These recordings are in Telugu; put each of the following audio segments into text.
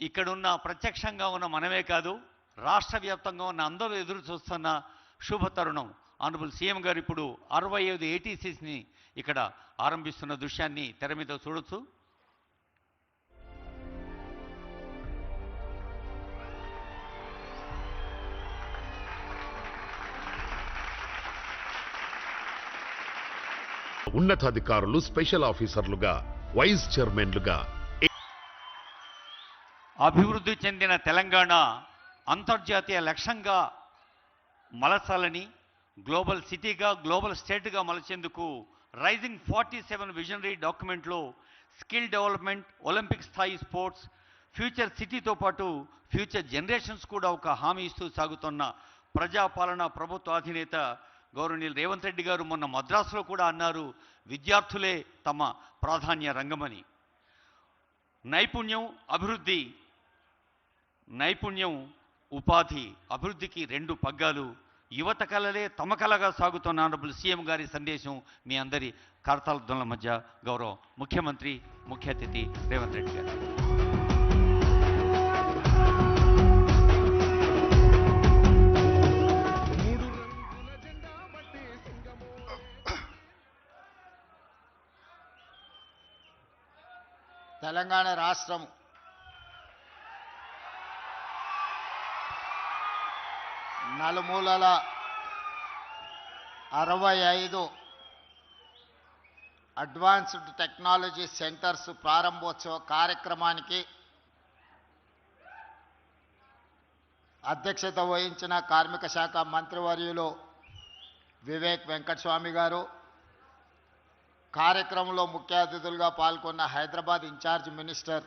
ఇక్కడున్న ప్రత్యక్షంగా ఉన్న మనమే కాదు రాష్ట్ర వ్యాప్తంగా ఉన్న అందరూ ఎదురు చూస్తున్న శుభ తరుణం ఆనరబుల్ సీఎం గారు ఇప్పుడు అరవై ఐదు ఏటీసీస్ని ఇక్కడ ఆరంభిస్తున్న దృశ్యాన్ని తెర మీద చూడొచ్చు. ఉన్నతాధికారులు స్పెషల్ ఆఫీసర్లుగా వైస్ చైర్మన్లుగా అభివృద్ధి చెందిన తెలంగాణ అంతర్జాతీయ లక్ష్యంగా మలచాలని గ్లోబల్ సిటీగా గ్లోబల్ స్టేట్గా మలచేందుకు రైజింగ్ ఫార్టీ సెవెన్ విజనరీ డాక్యుమెంట్లో స్కిల్ డెవలప్మెంట్ ఒలింపిక్ స్థాయి స్పోర్ట్స్ ఫ్యూచర్ సిటీతో పాటు ఫ్యూచర్ జనరేషన్స్ కూడా ఒక హామీ ఇస్తూ సాగుతున్న ప్రజాపాలన ప్రభుత్వ అధినేత గౌరవనీయులు రేవంత్ రెడ్డి గారు మొన్న మద్రాసులో కూడా అన్నారు విద్యార్థులే తమ ప్రాధాన్య రంగమని. నైపుణ్యం అభివృద్ధి నైపుణ్యం ఉపాధి అభివృద్ధికి రెండు పగ్గాలు. యువత కళలే తమ కళగా సాగుతున్న ఆనరబుల్ సీఎం గారి సందేశం మీ అందరి కరతాళ మధ్య గౌరవం. ముఖ్యమంత్రి ముఖ్య అతిథి రేవంత్ రెడ్డి గారు. తెలంగాణ రాష్ట్రం నలుమూలల అరవై ఐదు అడ్వాన్స్డ్ టెక్నాలజీ సెంటర్స్ ప్రారంభోత్సవ కార్యక్రమానికి అధ్యక్షత వహించిన కార్మిక శాఖ మంత్రివర్యులు వివేక్ వెంకటస్వామి గారు. కార్యక్రమంలో ముఖ్య అతిథులుగా పాల్గొన్న హైదరాబాద్ ఇన్ఛార్జ్ మినిస్టర్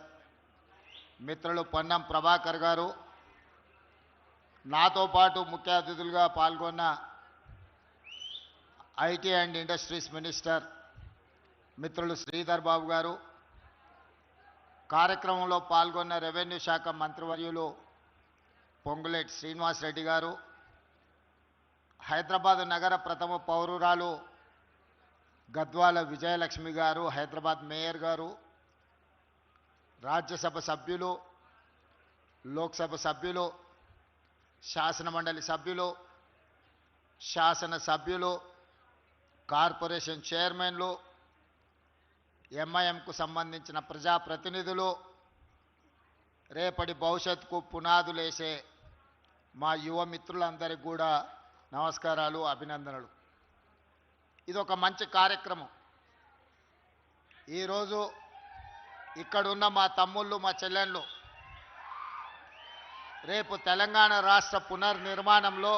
మిత్రులు పొన్నం ప్రభాకర్ గారు. నాతో పాటు ముఖ్య అతిథులుగా పాల్గొన్న ఐటీ అండ్ ఇండస్ట్రీస్ మినిస్టర్ మిత్రులు శ్రీధర్ బాబు గారు కార్యక్రమంలో పాల్గొన్న రెవెన్యూ శాఖ మంత్రివర్యులు పొంగులేటి శ్రీనివాస్ రెడ్డి గారు హైదరాబాద్ నగర ప్రథమ పౌరురాలు గద్వాల విజయలక్ష్మి గారు హైదరాబాద్ మేయర్ గారు రాజ్యసభ సభ్యులు లోక్సభ సభ్యులు శాసనమండలి సభ్యులు శాసన సభ్యులు కార్పొరేషన్ చైర్మన్లు ఎంఐఎంకు సంబంధించిన ప్రజాప్రతినిధులు రేపటి భవిష్యత్తుకు పునాదులేసే మా యువ మిత్రులందరికీ కూడా నమస్కారాలు అభినందనలు. ఇది ఒక మంచి కార్యక్రమం. ఈరోజు ఇక్కడున్న మా తమ్ముళ్ళు మా చెల్లెళ్ళు రేపు తెలంగాణ రాష్ట్ర పునర్నిర్మాణంలో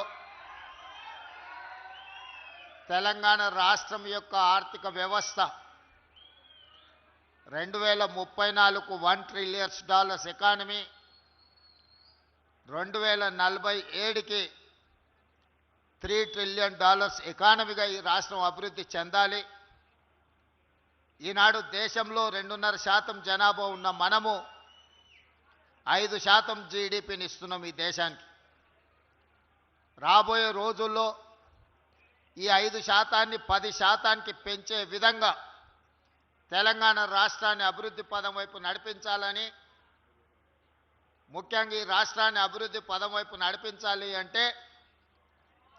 తెలంగాణ రాష్ట్రం యొక్క ఆర్థిక వ్యవస్థ రెండు వేల ముప్పై నాలుగు వన్ ట్రిలియన్స్ డాలర్స్ ఎకానమీ రెండు వేల నలభై ఏడుకి త్రీ ట్రిలియన్ డాలర్స్ ఎకానమీగా ఈ రాష్ట్రం అభివృద్ధి చెందాలి. ఈనాడు దేశంలో రెండున్నర శాతం జనాభా ఉన్న మనము ఐదు శాతం జీడిపిని ఇస్తున్నాం ఈ దేశానికి. రాబోయే రోజుల్లో ఈ ఐదు శాతాన్ని పది శాతానికి పెంచే విధంగా తెలంగాణ రాష్ట్రాన్ని అభివృద్ధి పదం వైపు నడిపించాలని ముఖ్యంగా ఈ రాష్ట్రాన్ని అభివృద్ధి పదం వైపు నడిపించాలి అంటే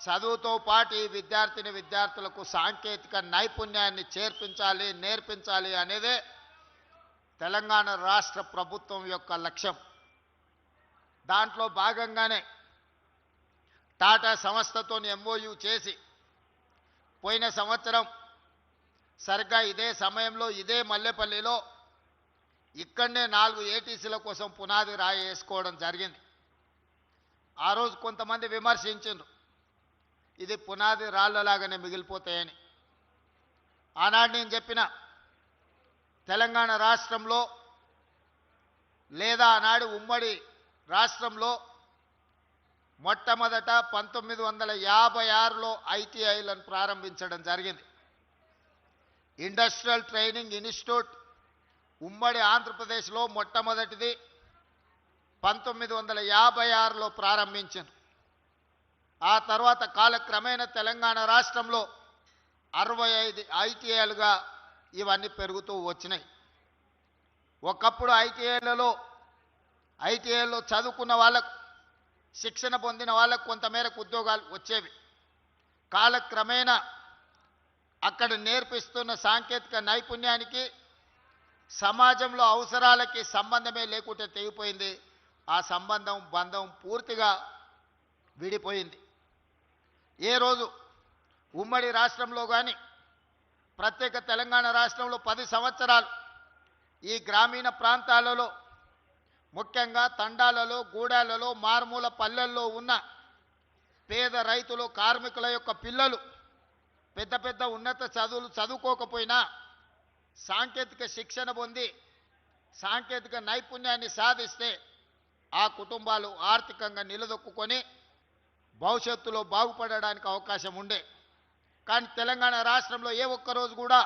చదువుతో పాటు ఈ విద్యార్థిని విద్యార్థులకు సాంకేతిక నైపుణ్యాన్ని చేర్పించాలి నేర్పించాలి అనేదే తెలంగాణ రాష్ట్ర ప్రభుత్వం యొక్క లక్ష్యం. దాంట్లో భాగంగానే టాటా సంస్థతో ఎంఓయు చేసి పోయిన సంవత్సరం సరిగ్గా ఇదే సమయంలో ఇదే మల్లెపల్లిలో ఇక్కడనే నాలుగు ఏటీసీల కోసం పునాది రాయి వేసుకోవడం జరిగింది. ఆ రోజు కొంతమంది విమర్శించారు ఇది పునాది రాళ్ళలాగానే మిగిలిపోతాయని. ఆనాడు నేను చెప్పిన తెలంగాణ రాష్ట్రంలో లేదా ఆనాడు ఉమ్మడి రాష్ట్రంలో మొట్టమొదట పంతొమ్మిది వందల యాభై ఆరులో ఐటీఐలను ప్రారంభించడం జరిగింది. ఇండస్ట్రియల్ ట్రైనింగ్ ఇన్స్టిట్యూట్ ఉమ్మడి ఆంధ్రప్రదేశ్లో మొట్టమొదటిది పంతొమ్మిది వందల యాభై ఆరులో ప్రారంభించింది. ఆ తర్వాత కాలక్రమేణా తెలంగాణ రాష్ట్రంలో అరవై ఐదు ఐటీఐలుగా ఇవన్నీ పెరుగుతూ వచ్చినాయి. ఒకప్పుడు ఐటీఐలలో ఐటీఐలో చదువుకున్న వాళ్ళకు శిక్షణ పొందిన వాళ్ళకు కొంతమేరకు ఉద్యోగాలు వచ్చేవి. కాలక్రమేణా అక్కడ నేర్పిస్తున్న సాంకేతిక నైపుణ్యానికి సమాజంలో అవసరాలకి సంబంధమే లేకుంటే తెగిపోయింది. ఆ సంబంధం బంధం పూర్తిగా విడిపోయింది. ఏ రోజు ఉమ్మడి రాష్ట్రంలో కానీ ప్రత్యేక తెలంగాణ రాష్ట్రంలో పది సంవత్సరాలు. ఈ గ్రామీణ ప్రాంతాలలో ముఖ్యంగా తండాలలో గూడాలలో మారుమూల పల్లెల్లో ఉన్న పేద రైతులు కార్మికుల యొక్క పిల్లలు పెద్ద పెద్ద ఉన్నత చదువులు చదువుకోకపోయినా సాంకేతిక శిక్షణ పొంది సాంకేతిక నైపుణ్యాన్ని సాధిస్తే ఆ కుటుంబాలు ఆర్థికంగా నిలదొక్కుని భవిష్యత్తులో బాగుపడడానికి అవకాశం ఉండే. కానీ తెలంగాణ రాష్ట్రంలో ఏ ఒక్క రోజు కూడా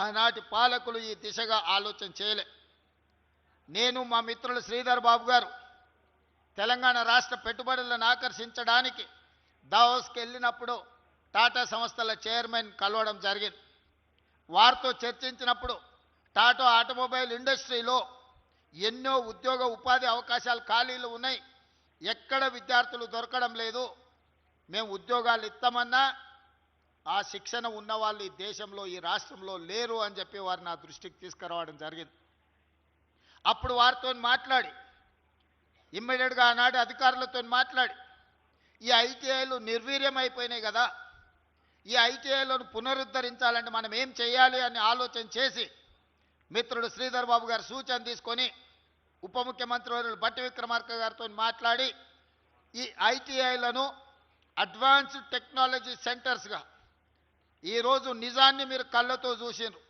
ఆనాటి పాలకులు ఈ దిశగా ఆలోచన చేయలే. నేను మా మిత్రులు శ్రీధర్ బాబు గారు తెలంగాణ రాష్ట్ర పెట్టుబడులను ఆకర్షించడానికి దావోస్కి వెళ్ళినప్పుడు టాటా సంస్థల చైర్మన్ కలవడం జరిగింది. వారితో చర్చించినప్పుడు టాటా ఆటోమొబైల్ ఇండస్ట్రీలో ఎన్నో ఉద్యోగ ఉపాధి అవకాశాలు ఖాళీలు ఉన్నాయి. ఎక్కడ విద్యార్థులు దొరకడం లేదు. మేము ఉద్యోగాలు ఇస్తామన్నా ఆ శిక్షణ ఉన్న వాళ్ళు ఈ దేశంలో ఈ రాష్ట్రంలో లేరు అని చెప్పి వారు నా దృష్టికి తీసుకురావడం జరిగింది. అప్పుడు వారితో మాట్లాడి ఇమ్మీడియట్గా ఆనాడు అధికారులతో మాట్లాడి ఈ ఐటీఐలు నిర్వీర్యం అయిపోయినాయి కదా ఈ ఐటీఐలను పునరుద్ధరించాలంటే మనం ఏం చేయాలి అని ఆలోచన చేసి మిత్రుడు శ్రీధర్ బాబు గారు సూచన తీసుకొని ఉప ముఖ్యమంత్రి వర్యులు బట్టి విక్రమార్క గారితో మాట్లాడి ఈ ఐటీఐలను అడ్వాన్స్డ్ టెక్నాలజీ సెంటర్స్గా ఈరోజు నిజాన్ని మీరు కళ్ళతో చూసిండ్రు.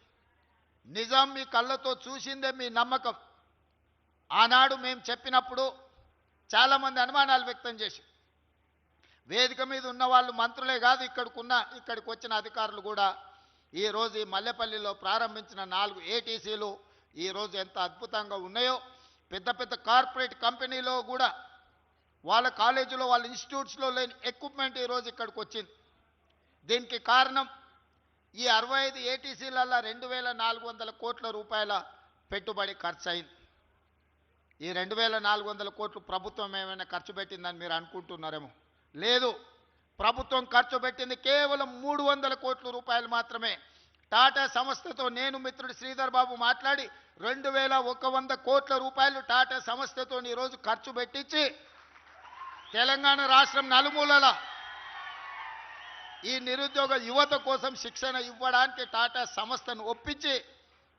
నిజం మీ కళ్ళతో చూసిందే మీ నమ్మకం. ఆనాడు మేము చెప్పినప్పుడు చాలామంది అనుమానాలు వ్యక్తం చేసి వేదిక మీద ఉన్న వాళ్ళు మంత్రులే కాదు ఇక్కడికి ఉన్న ఇక్కడికి వచ్చిన అధికారులు కూడా ఈరోజు ఈ మల్లెపల్లిలో ప్రారంభించిన నాలుగు ఏటీసీలు ఈరోజు ఎంత అద్భుతంగా ఉన్నాయో పెద్ద పెద్ద కార్పొరేట్ కంపెనీలో కూడా వాళ్ళ కాలేజీలో వాళ్ళ ఇన్స్టిట్యూట్స్లో లేని ఎక్విప్మెంట్ ఈరోజు ఇక్కడికి వచ్చింది దీనికి కారణం ఈ అరవై ఐదు ఏటీసీలలో రెండు వేల నాలుగు వందల కోట్ల రూపాయల పెట్టుబడి ఖర్చు అయింది ఈ రెండు వేల నాలుగు వందల కోట్లు ప్రభుత్వం ఏమైనా ఖర్చు పెట్టిందని మీరు అనుకుంటున్నారేమో? లేదు. ప్రభుత్వం ఖర్చు పెట్టింది కేవలం మూడు వందల కోట్ల రూపాయలు మాత్రమే. టాటా సంస్థతో నేను మిత్రుడు శ్రీధర్ బాబు మాట్లాడి రెండు వేల ఒక వంద కోట్ల రూపాయలు టాటా సంస్థతో ఈరోజు ఖర్చు పెట్టించి తెలంగాణ రాష్ట్రం నలుమూలల ఈ నిరుద్యోగ యువత కోసం శిక్షణ ఇవ్వడానికి టాటా సంస్థను ఒప్పించి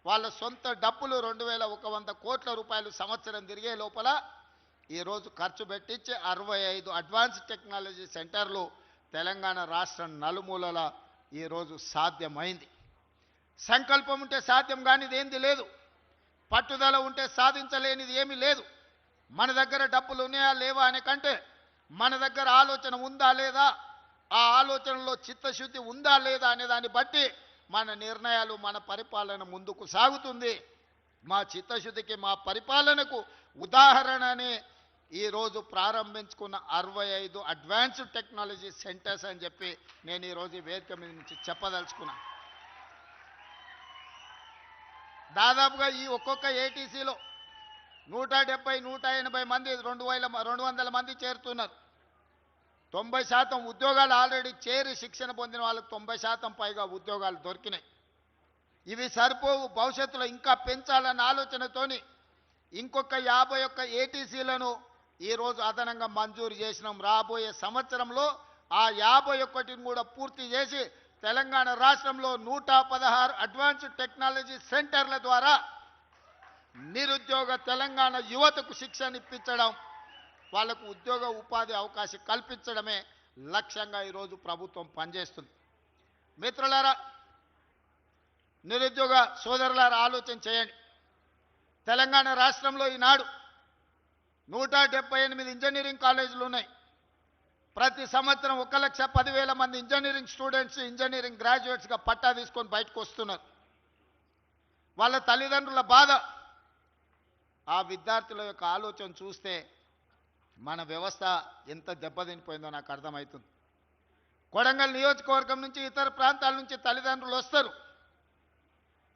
వాళ్ళ సొంత డబ్బులు రెండు వేల ఒక వంద కోట్ల రూపాయలు సంవత్సరం తిరిగే లోపల ఈరోజు ఖర్చు పెట్టించి అరవై ఐదు అడ్వాన్స్ టెక్నాలజీ సెంటర్లు తెలంగాణ రాష్ట్రం నలుమూలల ఈరోజు సాధ్యమైంది. సంకల్పం ఉంటే సాధ్యం కానిది ఏంది లేదు. పట్టుదల ఉంటే సాధించలేనిది ఏమీ లేదు. మన దగ్గర డబ్బులు ఉన్నాయా లేవా అనే కంటే మన దగ్గర ఆలోచన ఉందా లేదా ఆ ఆలోచనలో చిత్తశుద్ధి ఉందా లేదా అనే దాన్ని బట్టి మన నిర్ణయాలు మన పరిపాలన ముందుకు సాగుతుంది. మా చిత్తశుద్ధికి మా పరిపాలనకు ఉదాహరణనే ఈరోజు ప్రారంభించుకున్న అరవై ఐదు అడ్వాన్స్డ్ టెక్నాలజీ సెంటర్స్ అని చెప్పి నేను ఈరోజు వేదిక మీద నుంచి చెప్పదలుచుకున్నాను దాదాపుగా ఈ ఒక్కొక్క ఏటీసీలో నూట డెబ్బై నూట ఎనభై మంది రెండు వేల రెండు వందల మంది చేరుతున్నారు. తొంభై శాతం ఉద్యోగాలు ఆల్రెడీ చేరి శిక్షణ పొందిన వాళ్ళకి తొంభై శాతం పైగా ఉద్యోగాలు దొరికినాయి. ఇవి సరిపోవు భవిష్యత్తులో ఇంకా పెంచాలన్న ఆలోచనతోని ఇంకొక యాభై ఒక్క ఏటీసీలను ఈరోజు అదనంగా మంజూరు చేసినాం. రాబోయే సంవత్సరంలో ఆ యాభై ఒక్కటిని కూడా పూర్తి చేసి తెలంగాణ రాష్ట్రంలో నూట పదహారు అడ్వాన్స్డ్ టెక్నాలజీ సెంటర్ల ద్వారా నిరుద్యోగ తెలంగాణ యువతకు శిక్షణ ఇప్పించడం వాళ్ళకు ఉద్యోగ ఉపాధి అవకాశం కల్పించడమే లక్ష్యంగా ఈరోజు ప్రభుత్వం పనిచేస్తుంది. మిత్రులారా నిరుద్యోగ సోదరులారా ఆలోచన చేయండి. తెలంగాణ రాష్ట్రంలో ఈనాడు నూట డెబ్బై ఎనిమిది ఇంజనీరింగ్ కాలేజీలు ఉన్నాయి. ప్రతి సంవత్సరం ఒక లక్ష పదివేల మంది ఇంజనీరింగ్ స్టూడెంట్స్ ఇంజనీరింగ్ గ్రాడ్యుయేట్స్గా పట్టా తీసుకొని బయటకు వస్తున్నారు. వాళ్ళ తల్లిదండ్రుల బాధ. ఆ విద్యార్థుల యొక్క ఆలోచన చూస్తే మన వ్యవస్థ ఎంత దెబ్బతినిపోయిందో నాకు అర్థమవుతుంది. కొడంగల్ నియోజకవర్గం నుంచి ఇతర ప్రాంతాల నుంచి తల్లిదండ్రులు వస్తారు.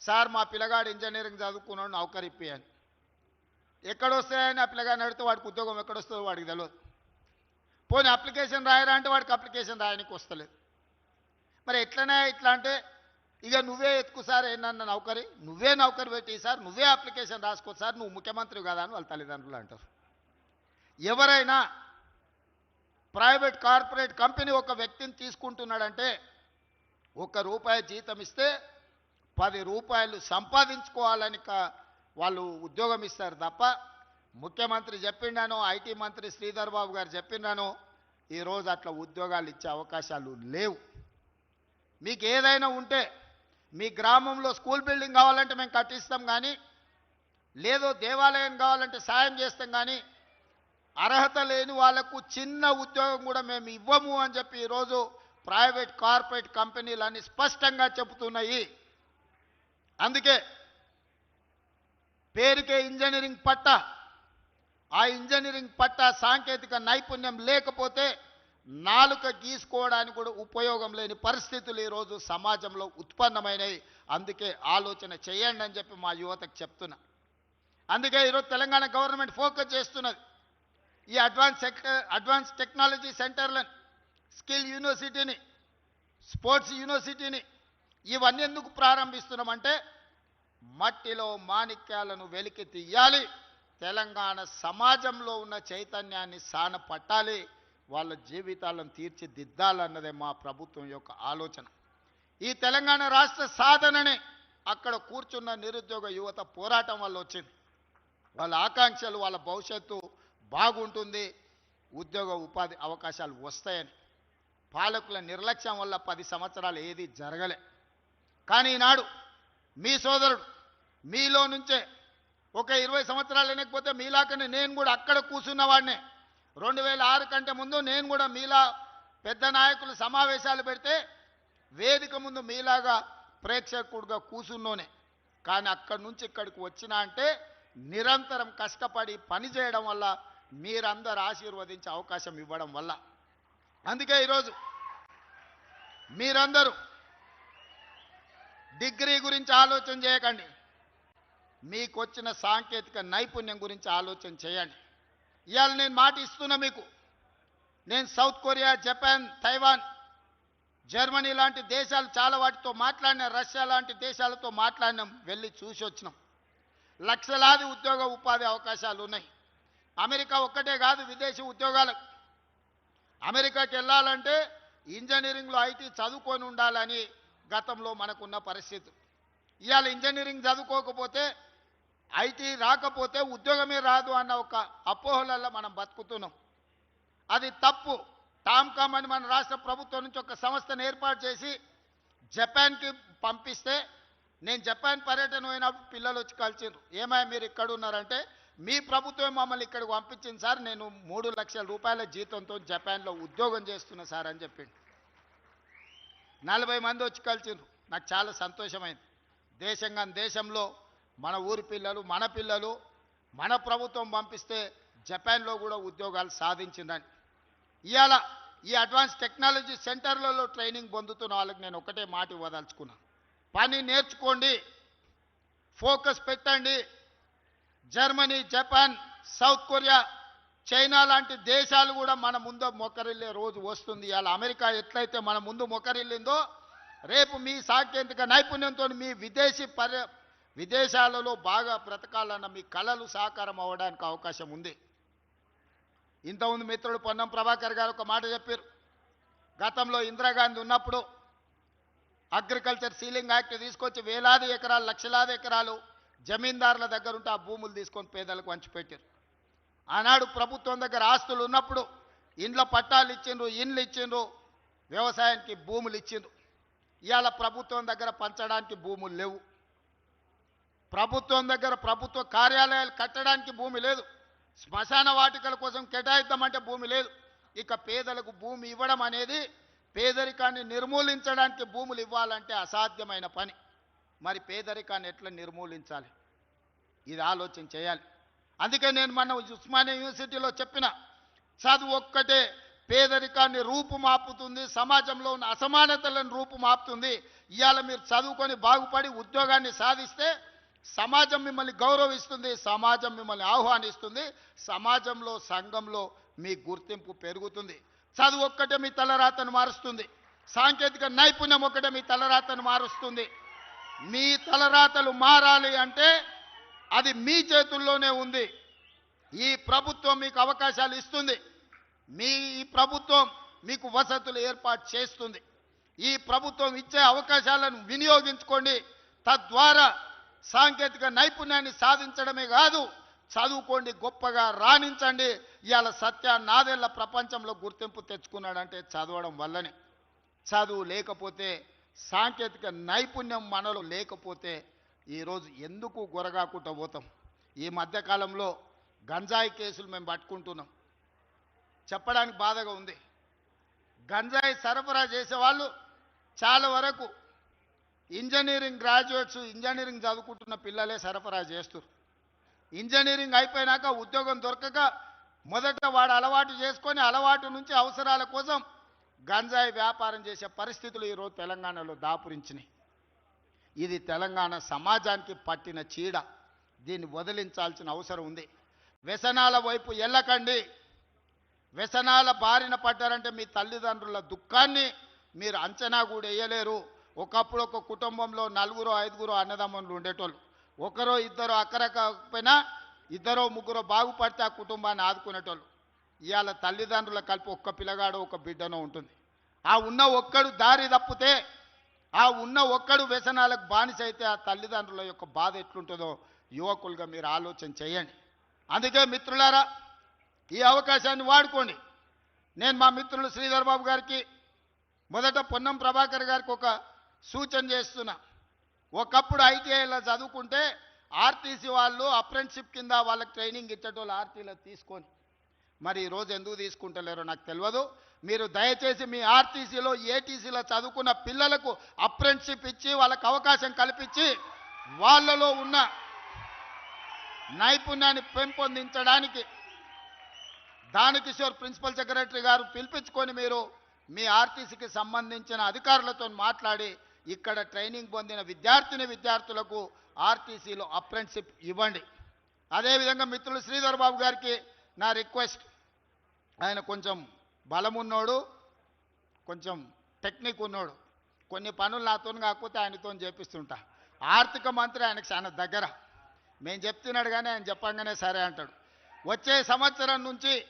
సార్ మా పిల్లగాడు ఇంజనీరింగ్ చదువుకున్నాడు నౌకరిప్పియని ఎక్కడొస్తాయని ఆ పిల్లగాని అడిగితే వాడికి ఉద్యోగం ఎక్కడొస్తుందో వాడికి తెలియదు పోనీ అప్లికేషన్ రాయరా అంటే వాడికి అప్లికేషన్ రాయడానికి వస్తలేదు. మరి ఎట్లనే ఇట్లా అంటే ఇక నువ్వే ఎత్తుకు సార్ ఏంటన్న నౌకరి? నువ్వే నౌకరి పెట్టి సార్ నువ్వే అప్లికేషన్ రాసుకో సార్ నువ్వు ముఖ్యమంత్రి కదా అని వాళ్ళ తల్లిదండ్రులు అంటారు. ఎవరైనా ప్రైవేట్ కార్పొరేట్ కంపెనీ ఒక వ్యక్తిని తీసుకుంటున్నాడంటే ఒక రూపాయి జీతం ఇస్తే పది రూపాయలు సంపాదించుకోవాలని వాళ్ళు ఉద్యోగం ఇస్తారు తప్ప ముఖ్యమంత్రి చెప్పిండాను ఐటీ మంత్రి శ్రీధర్ బాబు గారు చెప్పిండాను ఈరోజు అట్లా ఉద్యోగాలు ఇచ్చే అవకాశాలు లేవు. మీకు ఏదైనా ఉంటే మీ గ్రామంలో స్కూల్ బిల్డింగ్ కావాలంటే మేము కట్టిస్తాం కానీ లేదో దేవాలయం కావాలంటే సాయం చేస్తాం కానీ అర్హత లేని వాళ్ళకు చిన్న ఉద్యోగం కూడా మేము ఇవ్వము అని చెప్పి ఈరోజు ప్రైవేట్ కార్పొరేట్ కంపెనీలన్నీ స్పష్టంగా చెబుతున్నాయి. అందుకే పేరుకే ఇంజనీరింగ్ పట్ట ఆ ఇంజనీరింగ్ పట్ట సాంకేతిక నైపుణ్యం లేకపోతే నాలుక గీసుకోవడానికి కూడా ఉపయోగం లేని పరిస్థితులు ఈరోజు సమాజంలో ఉత్పన్నమైనవి. అందుకే ఆలోచన చేయండి అని చెప్పి మా యువతకు చెప్తున్నా. అందుకే ఈరోజు తెలంగాణ గవర్నమెంట్ ఫోకస్ చేస్తున్నది. ఈ అడ్వాన్స్ అడ్వాన్స్ టెక్నాలజీ సెంటర్లను స్కిల్ యూనివర్సిటీని స్పోర్ట్స్ యూనివర్సిటీని ఇవన్నీ ఎందుకు ప్రారంభిస్తున్నామంటే మట్టిలో మాణిక్యాలను వెలికి తీయాలి తెలంగాణ సమాజంలో ఉన్న చైతన్యాన్ని సాన పట్టాలి వాళ్ళ జీవితాలను తీర్చిదిద్దాలన్నదే మా ప్రభుత్వం యొక్క ఆలోచన. ఈ తెలంగాణ రాష్ట్ర సాధననే అక్కడ కూర్చున్న నిరుద్యోగ యువత పోరాటం వల్ల వచ్చింది. వాళ్ళ ఆకాంక్షలు వాళ్ళ భవిష్యత్తు బాగుంటుంది. ఉద్యోగ ఉపాధి అవకాశాలు వస్తాయని. పాలకుల నిర్లక్ష్యం వల్ల పది సంవత్సరాలు ఏది జరగలే. కానీ ఈనాడు మీ సోదరుడు మీలో నుంచే ఒక ఇరవై సంవత్సరాలు వెనకపోతే మీలాకనే నేను కూడా అక్కడ కూర్చున్నవాడినే. రెండు వేల ఆరు కంటే ముందు నేను కూడా మీలా పెద్ద నాయకులు సమావేశాలు పెడితే వేదిక ముందు మీలాగా ప్రేక్షకుడుగా కూర్చున్నోనే. కానీ అక్కడి నుంచి ఇక్కడికి వచ్చినా అంటే నిరంతరం కష్టపడి పని చేయడం వల్ల మీరందరూ ఆశీర్వదించే అవకాశం ఇవ్వడం వల్ల. అందుకే ఈరోజు మీరందరూ డిగ్రీ గురించి ఆలోచన చేయకండి. మీకు వచ్చిన సాంకేతిక నైపుణ్యం గురించి ఆలోచన చేయండి. ఇవాళ నేను మాట ఇస్తున్నా మీకు. నేను South Korea Japan Taiwan Germany లాంటి దేశాలు చాలా వాటితో మాట్లాడిన రష్యా లాంటి దేశాలతో మాట్లాడినాం వెళ్ళి చూసి వచ్చినాం లక్షలాది ఉద్యోగ ఉపాధి అవకాశాలు ఉన్నాయి అమెరికా ఒక్కటే కాదు విదేశీ ఉద్యోగాలకు అమెరికాకి వెళ్ళాలంటే ఇంజనీరింగ్లో ఐటీ చదువుకొని ఉండాలని గతంలో మనకున్న పరిస్థితి. ఇవాళ ఇంజనీరింగ్ చదువుకోకపోతే ఐటీ రాకపోతే ఉద్యోగమే రాదు అన్న ఒక అపోహలల్లో మనం బతుకుతున్నాం. అది తప్పు. టామ్కామ్ అని మన రాష్ట్ర ప్రభుత్వం నుంచి ఒక సంస్థను ఏర్పాటు చేసి జపాన్కి పంపిస్తే నేను జపాన్ పర్యటన పోయినప్పుడు పిల్లలు వచ్చి కలిసిండ్రు ఏమై మీరు ఇక్కడ ఉన్నారంటే మీ ప్రభుత్వం మమ్మల్ని ఇక్కడికి పంపించింది సార్. నేను మూడు లక్షల రూపాయల జీతంతో జపాన్లో ఉద్యోగం చేస్తున్నా సార్ అని చెప్పిండు. నలభై మంది వచ్చి కలిసిండ్రు. నాకు చాలా సంతోషమైంది. దేశంగా దేశంలో మన ఊరి పిల్లలు మన పిల్లలు మన ప్రభుత్వం పంపిస్తే జపాన్లో కూడా ఉద్యోగాలు సాధించిందని. ఇవాళ ఈ అడ్వాన్స్ టెక్నాలజీ సెంటర్లలో ట్రైనింగ్ పొందుతున్న వాళ్ళకి నేను ఒకటే మాట ఇవ్వదలుచుకున్నాను పని నేర్చుకోండి ఫోకస్ పెట్టండి Germany Japan South Korea China లాంటి దేశాలు కూడా మన ముందు మొక్కరిల్లే రోజు వస్తుంది. అలా అమెరికా ఎట్లయితే మన ముందు మొక్కరిల్లిందో రేపు మీ సాంకేతిక నైపుణ్యంతో మీ విదేశీ పర్య విదేశాలలో బాగా బ్రతకాలన్న మీ కళలు సాకారం అవ్వడానికి అవకాశం ఉంది. ఇంతకుముందు మిత్రుడు పొన్నం ప్రభాకర్ గారు ఒక మాట చెప్పారు. గతంలో ఇందిరాగాంధీ ఉన్నప్పుడు అగ్రికల్చర్ సీలింగ్ యాక్ట్ తీసుకొచ్చి వేలాది ఎకరాలు లక్షలాది ఎకరాలు జమీందారుల దగ్గర ఉంటే ఆ భూములు తీసుకొని పేదలకు పంచిపెట్టారు. ఆనాడు ప్రభుత్వం దగ్గర ఆస్తులు ఉన్నప్పుడు ఇండ్ల పట్టాలు ఇచ్చిండ్రు ఇండ్లు ఇచ్చిండ్రు వ్యవసాయానికి భూములు ఇచ్చిండ్రు. ఇవాళ ప్రభుత్వం దగ్గర పంచడానికి భూములు లేవు. ప్రభుత్వం దగ్గర ప్రభుత్వ కార్యాలయాలు కట్టడానికి భూమి లేదు. శ్మశాన వాటికల కోసం కేటాయిద్దామంటే భూమి లేదు. ఇక పేదలకు భూమి ఇవ్వడం అనేది పేదరికాన్ని నిర్మూలించడానికి భూములు ఇవ్వాలంటే అసాధ్యమైన పని. మరి పేదరికాన్ని ఎట్లా నిర్మూలించాలి? ఇది ఆలోచన చేయాలి. అందుకే నేను మన ఉస్మానియా యూనివర్సిటీలో చెప్పిన చదువు ఒక్కటే పేదరికాన్ని రూపుమాపుతుంది సమాజంలో ఉన్న అసమానతలను రూపుమాపుతుంది. ఇవాళ మీరు చదువుకొని బాగుపడి ఉద్యోగాన్ని సాధిస్తే సమాజం మిమ్మల్ని గౌరవిస్తుంది సమాజం మిమ్మల్ని ఆహ్వానిస్తుంది సమాజంలో సంఘంలో మీ గుర్తింపు పెరుగుతుంది. చదువు ఒక్కటే మీ తలరాతను మారుస్తుంది. సాంకేతిక నైపుణ్యం ఒక్కటే మీ తలరాతను మారుస్తుంది. మీ తలరాతలు మారాలి అంటే అది మీ చేతుల్లోనే ఉంది. ఈ ప్రభుత్వం మీకు అవకాశాలు ఇస్తుంది. మీ ఈ ప్రభుత్వం మీకు వసతులు ఏర్పాటు చేస్తుంది. ఈ ప్రభుత్వం ఇచ్చే అవకాశాలను వినియోగించుకోండి. తద్వారా సాంకేతిక నైపుణ్యాన్ని సాధించడమే కాదు చదువుకోండి గొప్పగా రాణించండి. ఇవాళ సత్య నాదేళ్ళ ప్రపంచంలో గుర్తింపు తెచ్చుకున్నాడంటే చదవడం వల్లనే. చదువు లేకపోతే సాంకేతిక నైపుణ్యం మనలో లేకపోతే ఈరోజు ఎందుకు గొరగాకుండా పోతాం? ఈ మధ్యకాలంలో గంజాయి కేసులు మేము పట్టుకుంటున్నాం. చెప్పడానికి బాధగా ఉంది. గంజాయి సరఫరా చేసేవాళ్ళు చాలా వరకు ఇంజనీరింగ్ గ్రాడ్యుయేట్స్ ఇంజనీరింగ్ చదువుకుంటున్న పిల్లలే సరఫరా చేస్తారు ఇంజనీరింగ్ అయిపోయినాక ఉద్యోగం దొరకక మొదట వాడు అలవాటు చేసుకొని అలవాటు నుంచి అవసరాల కోసం గంజాయి వ్యాపారం చేసే పరిస్థితులు ఈరోజు తెలంగాణలో దాపురించినాయి. ఇది తెలంగాణ సమాజానికి పట్టిన చీడ. దీన్ని వదిలించాల్సిన అవసరం ఉంది. వ్యసనాల వైపు వెళ్ళకండి వ్యసనాల బారిన పడ్డారంటే మీ తల్లిదండ్రుల దుఃఖాన్ని మీరు అంచనా కూడా వేయలేరు. ఒకప్పుడు ఒక కుటుంబంలో నలుగురు ఐదుగురు అన్నదమ్ములు ఉండేటోళ్ళు. ఒకరో ఇద్దరు అక్కరకపోయినా ఇద్దరో ముగ్గురో బాగుపడితే ఆ కుటుంబాన్ని ఆదుకునేటోళ్ళు. ఇవాళ తల్లిదండ్రుల కలిపి ఒక్క పిల్లగాడు ఒక బిడ్డనో ఉంటుంది. ఆ ఉన్న ఒక్కడు దారి తప్పితే ఆ ఉన్న ఒక్కడు వ్యసనాలకు బానిస అయితే ఆ తల్లిదండ్రుల యొక్క బాధ ఎట్లుంటుందో యువకులుగా మీరు ఆలోచన చేయండి. అందుకే మిత్రులారా ఈ అవకాశాన్ని వాడుకోండి. నేను మా మిత్రులు శ్రీధర్ బాబు గారికి మొదట పొన్నం ప్రభాకర్ గారికి ఒక సూచన చేస్తున్నా. ఒకప్పుడు ఐటీఐలో చదువుకుంటే ఆర్టీసీ వాళ్ళు అప్రెంటిషిప్ కింద వాళ్ళకి ట్రైనింగ్ ఇచ్చేటోళ్ళు ఆర్టీలో తీసుకొని మరి ఈరోజు ఎందుకు తీసుకుంటలేరో నాకు తెలియదు. మీరు దయచేసి మీ ఆర్టీసీలో ఏటీసీలో చదువుకున్న పిల్లలకు అప్రెంటిషిప్ ఇచ్చి వాళ్ళకు అవకాశం కల్పించి వాళ్ళలో ఉన్న నైపుణ్యాన్ని పెంపొందించడానికి దానకిషోర్ ప్రిన్సిపల్ సెక్రటరీ గారు పిలిపించుకొని మీరు మీ ఆర్టీసీకి సంబంధించిన అధికారులతో మాట్లాడి ఇక్కడ ట్రైనింగ్ పొందిన విద్యార్థిని విద్యార్థులకు ఆర్టీసీలో అప్రెంటిషిప్ ఇవ్వండి. అదేవిధంగా మిత్రులు శ్రీధర్ బాబు గారికి నా రిక్వెస్ట్ ఆయన కొంచెం బలమున్నోడు కొంచెం టెక్నిక్ ఉన్నోడు కొన్ని పనులు నాతో కాకపోతే ఆయనతో చేపిస్తుంటా. ఆర్థిక మంత్రి ఆయనకు చాలా దగ్గర. మేము చెప్తున్నాడు కానీ ఆయన చెప్పంగానే సరే అంటాడు. వచ్చే సంవత్సరం నుంచి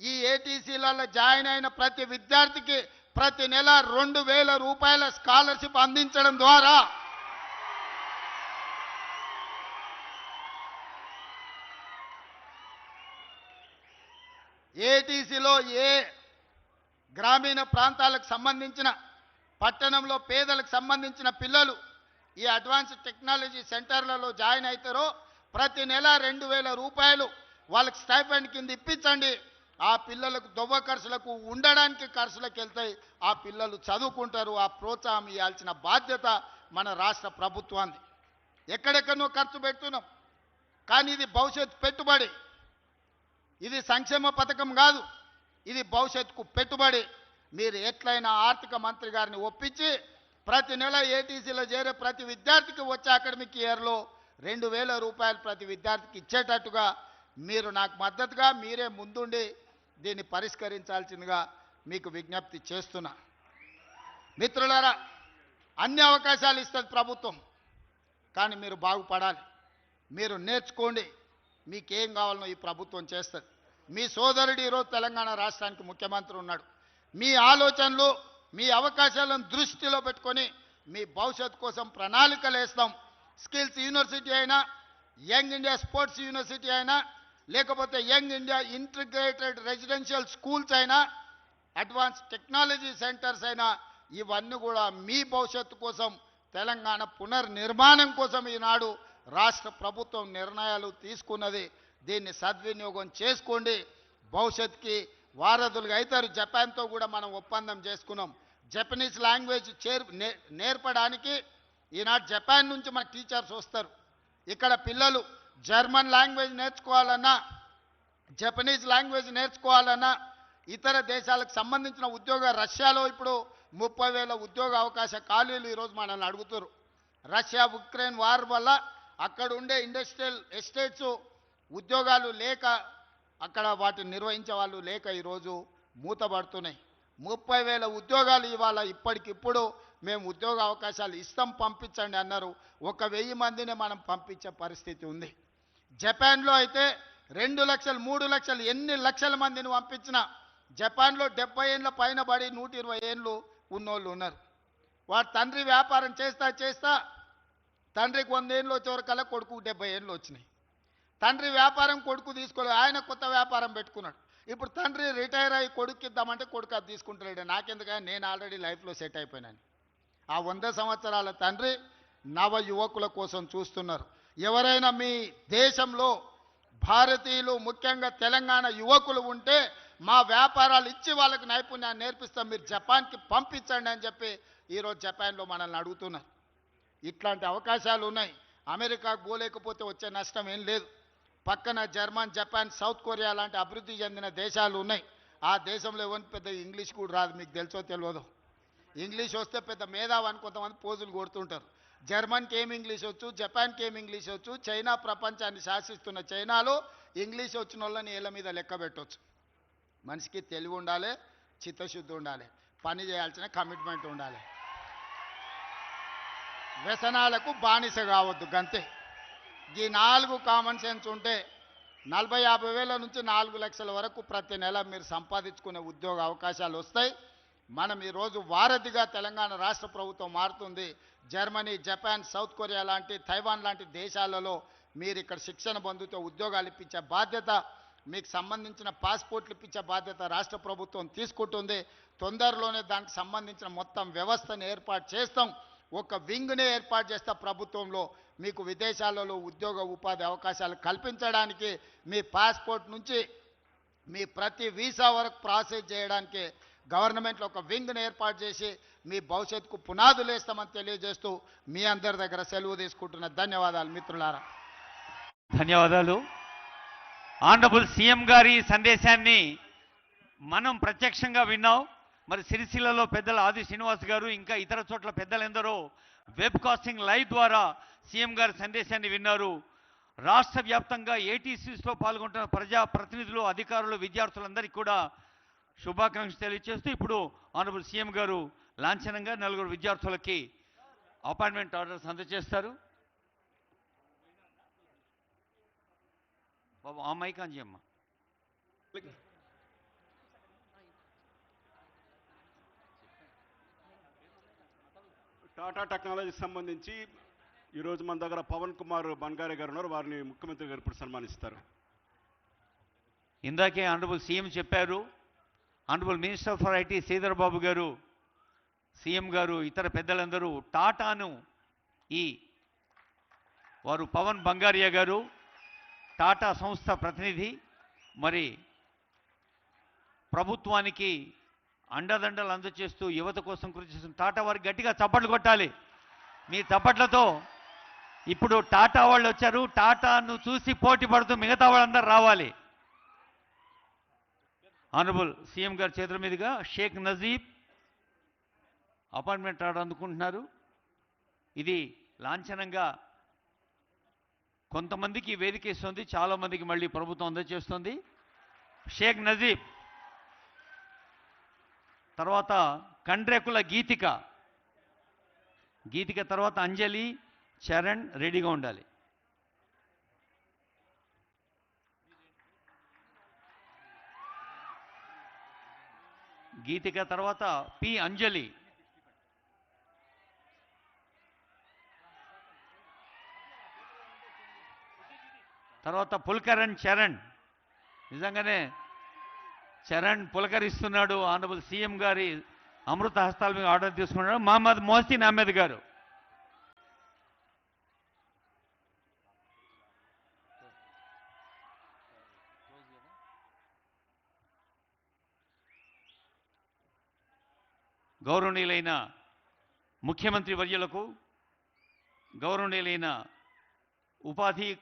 ఈ ఏటీసీలలో జాయిన్ అయిన ప్రతి విద్యార్థికి ప్రతి నెల రెండు వేల రూపాయల స్కాలర్షిప్ అందించడం ద్వారా ఏటీసీలో ఏ గ్రామీణ ప్రాంతాలకు సంబంధించిన పట్టణంలో పేదలకు సంబంధించిన పిల్లలు ఈ అడ్వాన్స్డ్ టెక్నాలజీ సెంటర్లలో జాయిన్ అవుతారో ప్రతి నెల రెండు వేల రూపాయలు వాళ్ళకి స్టైఫండ్ కింద ఇప్పించండి. ఆ పిల్లలకు దొవ్వ ఖర్చులకు ఉండడానికి ఖర్చులకు వెళ్తాయి ఆ పిల్లలు చదువుకుంటారు. ఆ ప్రోత్సాహం ఇవ్వాల్సిన బాధ్యత మన రాష్ట్ర ప్రభుత్వాన్ని ఎక్కడెక్కడో ఖర్చు పెడుతున్నాం. కానీ ఇది భవిష్యత్ పెట్టుబడి. ఇది సంక్షేమ పథకం కాదు. ఇది భవిష్యత్తుకు పెట్టుబడి. మీరు ఎట్లయినా ఆర్థిక మంత్రి గారిని ఒప్పించి ప్రతి నెల ఏటీసీలో చేరే ప్రతి విద్యార్థికి వచ్చే అకాడమిక్ ఇయర్లో రెండు వేల రూపాయలు ప్రతి విద్యార్థికి ఇచ్చేటట్టుగా మీరు నాకు మద్దతుగా మీరే ముందుండి దీన్ని పరిష్కరించాల్సిందిగా మీకు విజ్ఞప్తి చేస్తున్నా. మిత్రులారా అన్ని అవకాశాలు ఇస్తుంది ప్రభుత్వం. కానీ మీరు బాగుపడాలి. మీరు నేర్చుకోండి. మీకేం కావాలనో ఈ ప్రభుత్వం చేస్తుంది. మీ సోదరుడు ఈరోజు తెలంగాణ రాష్ట్రానికి ముఖ్యమంత్రి ఉన్నాడు. మీ ఆలోచనలు మీ అవకాశాలను దృష్టిలో పెట్టుకొని మీ భవిష్యత్తు కోసం ప్రణాళికలు వేస్తాం. స్కిల్స్ యూనివర్సిటీ అయినా యంగ్ ఇండియా స్పోర్ట్స్ యూనివర్సిటీ అయినా లేకపోతే young India integrated residential schools అయినా అడ్వాన్స్ టెక్నాలజీ సెంటర్స్ అయినా ఇవన్నీ కూడా మీ భవిష్యత్తు కోసం తెలంగాణ పునర్నిర్మాణం కోసం ఈనాడు రాష్ట్ర ప్రభుత్వం నిర్ణయాలు తీసుకున్నది. దీన్ని సద్వినియోగం చేసుకోండి. భవిష్యత్తుకి వారధులుగా అవుతారు. జపాన్తో కూడా మనం ఒప్పందం చేసుకున్నాం. జపనీస్ లాంగ్వేజ్ చేర్ నేర్పడానికి ఈనాడు జపాన్ నుంచి మన టీచర్స్ వస్తారు. ఇక్కడ పిల్లలు జర్మన్ లాంగ్వేజ్ నేర్చుకోవాలన్నా జపనీస్ లాంగ్వేజ్ నేర్చుకోవాలన్నా ఇతర దేశాలకు సంబంధించిన ఉద్యోగ రష్యాలో ఇప్పుడు ముప్పై వేల ఉద్యోగ అవకాశ ఖాళీలు ఈరోజు మనల్ని అడుగుతారు రష్యా ఉక్రెయిన్ వార్ వల్ల అక్కడ ఉండే ఇండస్ట్రియల్ ఎస్టేట్స్ ఉద్యోగాలు లేక అక్కడ వాటిని నిర్వహించే వాళ్ళు లేక ఈరోజు మూతపడుతున్నాయి. ముప్పై వేల ఉద్యోగాలు ఇవాళ ఇప్పటికిప్పుడు మేము ఉద్యోగ అవకాశాలు ఇస్తాం పంపించండి అన్నారు. ఒక వెయ్యి మందిని మనం పంపించే పరిస్థితి ఉంది. జపాన్లో అయితే రెండు లక్షలు మూడు లక్షలు ఎన్ని లక్షల మందిని పంపించినా జపాన్లో డెబ్బై ఏళ్ళ పైన పడి నూట ఇరవై ఏళ్ళు ఉన్నోళ్ళు ఉన్నారు. వాడు తండ్రి వ్యాపారం చేస్తా చేస్తా తండ్రికి వంద ఏళ్ళు వచ్చేవరకల్లా కొడుకు డెబ్బై ఏళ్ళు వచ్చినాయి. తండ్రి వ్యాపారం కొడుకు తీసుకోలేదు ఆయన కొత్త వ్యాపారం పెట్టుకున్నాడు. ఇప్పుడు తండ్రి రిటైర్ అయ్యి కొడుకు ఇద్దామంటే కొడుకు అది తీసుకుంటలేడు. నాకెందుకని నేను ఆల్రెడీ లైఫ్లో సెట్ అయిపోయినాను. ఆ వంద సంవత్సరాల తండ్రి నవ యువకుల కోసం చూస్తున్నారు. ఎవరైనా మీ దేశంలో భారతీయులు ముఖ్యంగా తెలంగాణ యువకులు ఉంటే మా వ్యాపారాలు ఇచ్చి వాళ్ళకి నైపుణ్యాన్ని నేర్పిస్తాం. మీరు జపాన్కి పంపించండి అని చెప్పి ఈరోజు జపాన్లో మనల్ని అడుగుతున్నారు. ఇట్లాంటి అవకాశాలు ఉన్నాయి అమెరికాకు పోలేకపోతే వచ్చే నష్టం ఏం లేదు. పక్కన జర్మన్ జపాన్ సౌత్ కొరియా లాంటి అభివృద్ధి చెందిన దేశాలు ఉన్నాయి ఆ దేశంలో ఎవరికి పెద్ద ఇంగ్లీష్ కూడా రాదు. మీకు తెలుసో తెలియదు. ఇంగ్లీష్ వస్తే పెద్ద మేధావు అని కొంతమంది పోజులు కొడుతుంటారు. జర్మన్కి ఏం ఇంగ్లీష్ వచ్చు? జపాన్కి ఏం ఇంగ్లీష్ వచ్చు? చైనా ప్రపంచాన్ని శాసిస్తున్న చైనాలో ఇంగ్లీష్ వచ్చిన వాళ్ళని ఏళ్ళ మీద లెక్క పెట్టవచ్చు మనిషికి తెలివి ఉండాలి చిత్తశుద్ధి ఉండాలి. పని చేయాల్సిన కమిట్మెంట్ ఉండాలి. వ్యసనాలకు బానిస కావద్దు గంతే. ఈ నాలుగు కామన్ సెన్స్ ఉంటే నలభై యాభై వేల నుంచి నాలుగు లక్షల వరకు ప్రతి నెల మీరు సంపాదించుకునే ఉద్యోగ అవకాశాలు వస్తాయి. మనం ఈరోజు వారధిగా తెలంగాణ రాష్ట్ర ప్రభుత్వం మారుతుంది. జర్మనీ జపాన్ సౌత్ కొరియా లాంటి తైవాన్ లాంటి దేశాలలో మీరు ఇక్కడ శిక్షణ పొందుతూ ఉద్యోగాలు ఇప్పించే బాధ్యత మీకు సంబంధించిన పాస్పోర్ట్లు ఇప్పించే బాధ్యత రాష్ట్ర ప్రభుత్వం తీసుకుంటుంది. తొందరలోనే దానికి సంబంధించిన మొత్తం వ్యవస్థను ఏర్పాటు చేస్తాం. ఒక వింగ్నే ఏర్పాటు చేస్తా ప్రభుత్వంలో మీకు విదేశాలలో ఉద్యోగ ఉపాధి అవకాశాలు కల్పించడానికి మీ పాస్పోర్ట్ నుంచి మీ ప్రతి వీసా వరకు ప్రాసెస్ చేయడానికి గవర్నమెంట్లో ఒక వింగ్ను ఏర్పాటు చేసి మీ భవిష్యత్తుకు పునాదులు వేస్తామని తెలియజేస్తూ మీ అందరి దగ్గర సెలవు తీసుకుంటున్న ధన్యవాదాలు మిత్రులారా. ధన్యవాదాలు. ఆనరబుల్ సీఎం గారి సందేశాన్ని మనం ప్రత్యక్షంగా విన్నాం. మరి సిరిసిల్లలో పెద్దల ఆది శ్రీనివాస్ గారు ఇంకా ఇతర చోట్ల పెద్దలందరూ వెబ్ కాస్టింగ్ లైవ్ ద్వారా సీఎం గారి సందేశాన్ని విన్నారు. రాష్ట్ర వ్యాప్తంగా ఏటీసీస్లో పాల్గొంటున్న ప్రజా ప్రతినిధులు అధికారులు విద్యార్థులందరికీ కూడా శుభాకాంక్షలు తెలియజేస్తూ ఇప్పుడు ఆనరబుల్ సీఎం గారు లాంఛనంగా నలుగురు విద్యార్థులకి అపాయింట్మెంట్ ఆర్డర్స్ అందజేస్తారు. బాబు ఆ మైకాంజీ అమ్మ టాటా టెక్నాలజీకి సంబంధించి ఈరోజు మన దగ్గర పవన్ కుమార్ బన్గారే గారు ఉన్నారు. వారిని ముఖ్యమంత్రి గారు ఇప్పుడు సన్మానిస్తారు. ఇందాకే ఆనరబుల్ సీఎం చెప్పారు. Honourable minister for IT Sridhar Babu గారు సీఎం గారు ఇతర పెద్దలందరూ టాటాను ఈ వారు పవన్ బంగారియా గారు టాటా సంస్థ ప్రతినిధి. మరి ప్రభుత్వానికి అండదండలు అందచేస్తూ యువత కోసం కృషి చేస్తున్న టాటా వారికి గట్టిగా చప్పట్లు కొట్టాలి. మీ చప్పట్లతో ఇప్పుడు టాటా వాళ్ళు వచ్చారు. టాటాను చూసి పోటీ పడుతూ మిగతా వాళ్ళందరూ రావాలి. ఆనరబుల్ సీఎం గారి చేతుల మీదుగా షేక్ నజీబ్ అపాయింట్మెంట్ ఆర్డర్ అందుకుంటున్నారు. ఇది లాంఛనంగా కొంతమందికి వేదిక ఇస్తుంది. చాలామందికి మళ్ళీ ప్రభుత్వం అందజేస్తుంది షేక్ నజీబ్ తర్వాత కండ్రెకుల గీతిక. గీతిక తర్వాత అంజలి చరణ్ రెడీగా ఉండాలి. గీతిక తర్వాత పి అంజలి. తర్వాత పుల్కరణ్ చరణ్. నిజంగానే చరణ్ పులకరిస్తున్నాడు. ఆనరబుల్ సీఎం గారి అమృత హస్తాల మీద ఆర్డర్ తీసుకున్నాడు. మహమ్మద్ మోహసిన్ అహ్మద్ గారు. గౌరవనీయులైన ముఖ్యమంత్రి వర్యులకు గౌరవనీయులైన ఉపాధి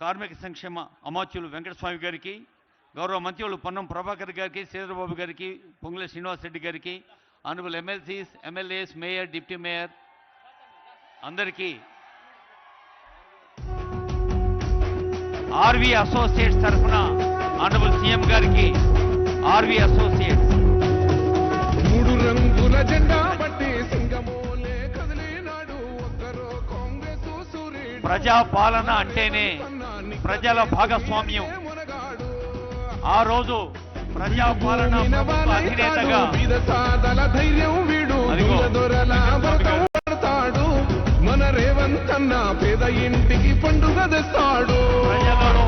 కార్మిక సంక్షేమ అమాత్యులు వెంకటస్వామి గారికి గౌరవ మంత్రులు పొన్నం ప్రభాకర్ గారికి శ్రీధరబాబు గారికి పొంగుల శ్రీనివాస్ రెడ్డి గారికి honourable MLCs MLAs mayor deputy mayor అందరికీ ఆర్వి అసోసియేట్స్ తరఫున ఆనరబుల్ సీఎం గారికి ఆర్వి అసోసియేట్స్. మూడు రంగుల జెండా ప్రజా పాలన అంటేనే ప్రజల భాగస్వామ్యం. దొరల భరతం పడతాడు మన రేవంత్ అన్న పేద ఇంటికి పండుగ తెస్తాడు. మమేకమై